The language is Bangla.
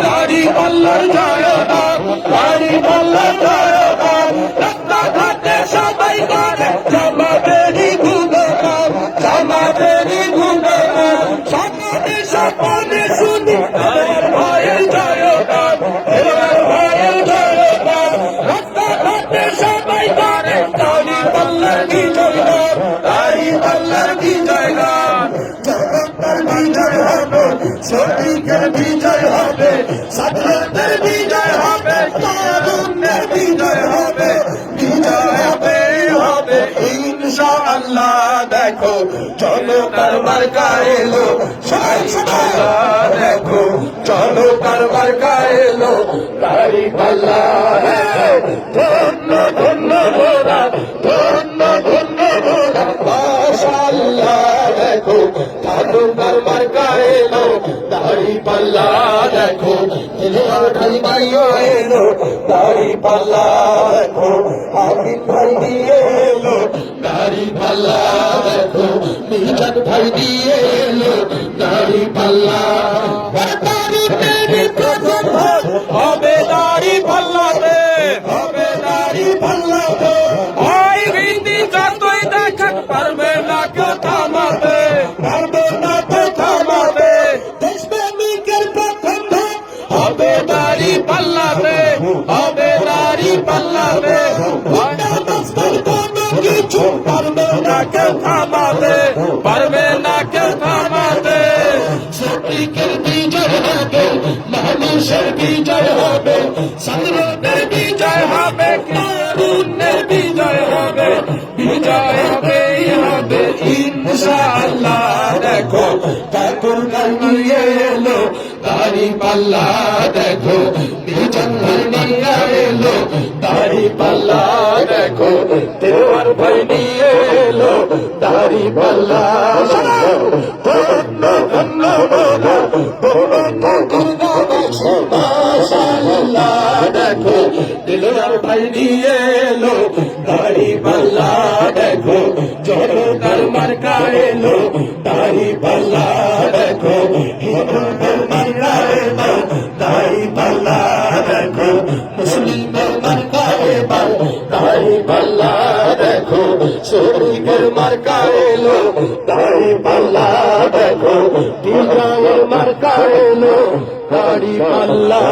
দাড়ি পাল্লার জয়গান দাড়ি পাল্লার জয়গান রাস্তাঘাটে সবাই করে জামাতেরই গুণগান জামাতেরই গুণগান সকলে সকলে শুনি তার ভয়ের জয়গান এবার ভয়ের জয়গান রাস্তাঘাটে সবাই করে দাড়ি পাল্লার বিজয় গান দাড়ি পাল্লার জগতের বিজয় শ্রমিকের বিজয় হবে ছাত্রদের বিজয় হবে তরুণের বিজয় হবে বিজয় হবে হবে। ইনশাআল্লাহ, দেখো চলো কারবার সবাই সবাই, দেখো চলো কারবার এলো। তারি পাল্লা ধন্য ধন্য মোরা ধন্য ধন্য মোরা মাশাআল্লাহ, দেখো চলো কারবার এলো। তারি পাল্লা দেখো। ঢাই ভাইও এলো। তারি পাল্লা দেখো। আকিব ভাই দিয়ে এলো। দাড়ি পাল্লা ভাই দিয়ে এলো। তারি পাল্লা হবে দাড়ি পাল্লাতে, হবে দাড়ি পাল্লাতে। কিছু পারবে না কেউ থামাতে, পারবে না কেউ থামাতে। সত্যিকের বিজয় হবে, মানুষের বিজয় হবে সাধারণের বিজয় হবে কারুণের বিজয় হবে বিজয় হবে হবে, ইনশাআল্লাহ। দেখো নিয়ে এলো, দাড়ি পাল্লা দেখো বিজন নিয়ে এলো, দাড়ি পাল্লা দেখো, দেওয়ার ভাই নিয়ে এলো, দাড়ি পাল্লা দেখো দিলদার ভাই নিয়ে এলো, দাড়ি পাল্লা দেখো জনতার মার্কা এলো, দাড়ি পাল্লা দেখো হিন্দুদের মার্কা এলো দাড়ি পাল্লা দেখো মুসলিমের মার্কা এবার দাড়ি পাল্লা দেখো শরীরের মার্কা এলো দাড়ি পাল্লা দেখো বিজয়ের মার্কা এলো দাড়ি পাল্লা